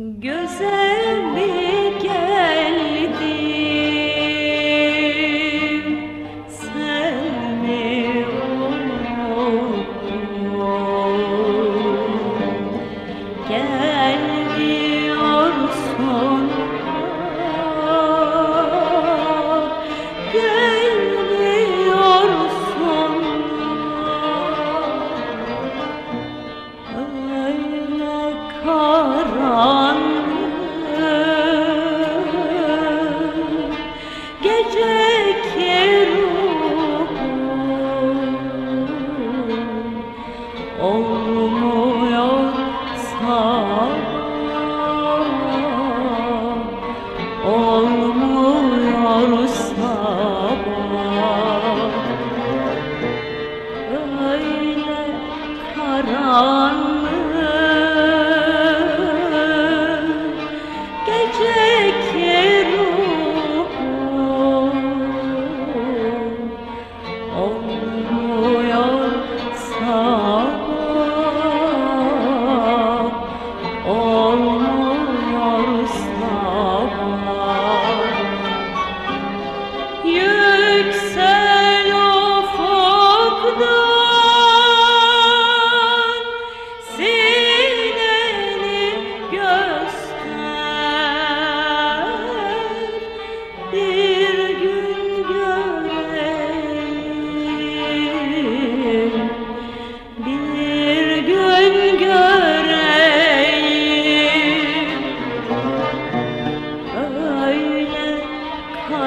Güzel geldim sen mi unuttun gelmiyorsun. Gelmiyorsun.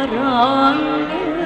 तरंगे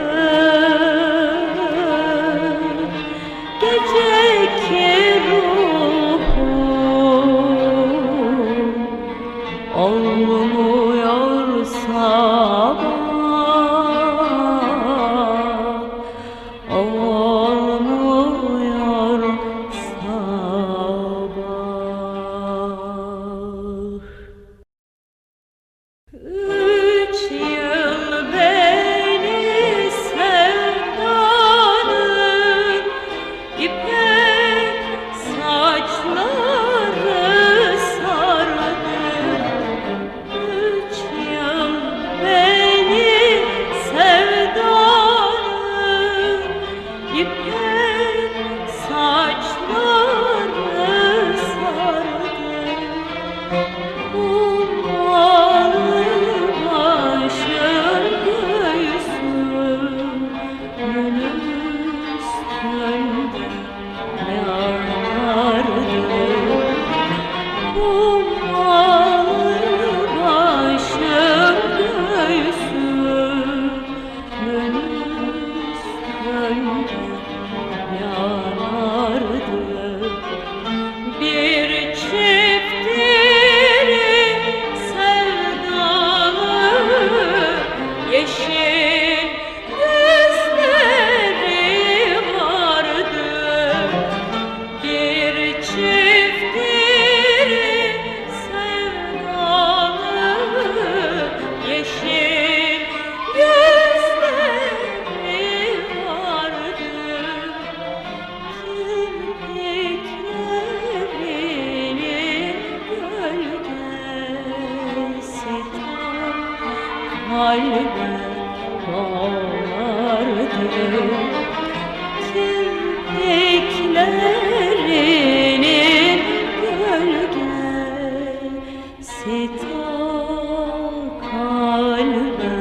kalbe bağlardı. Kirpiklerinin gölgesi ta kalbe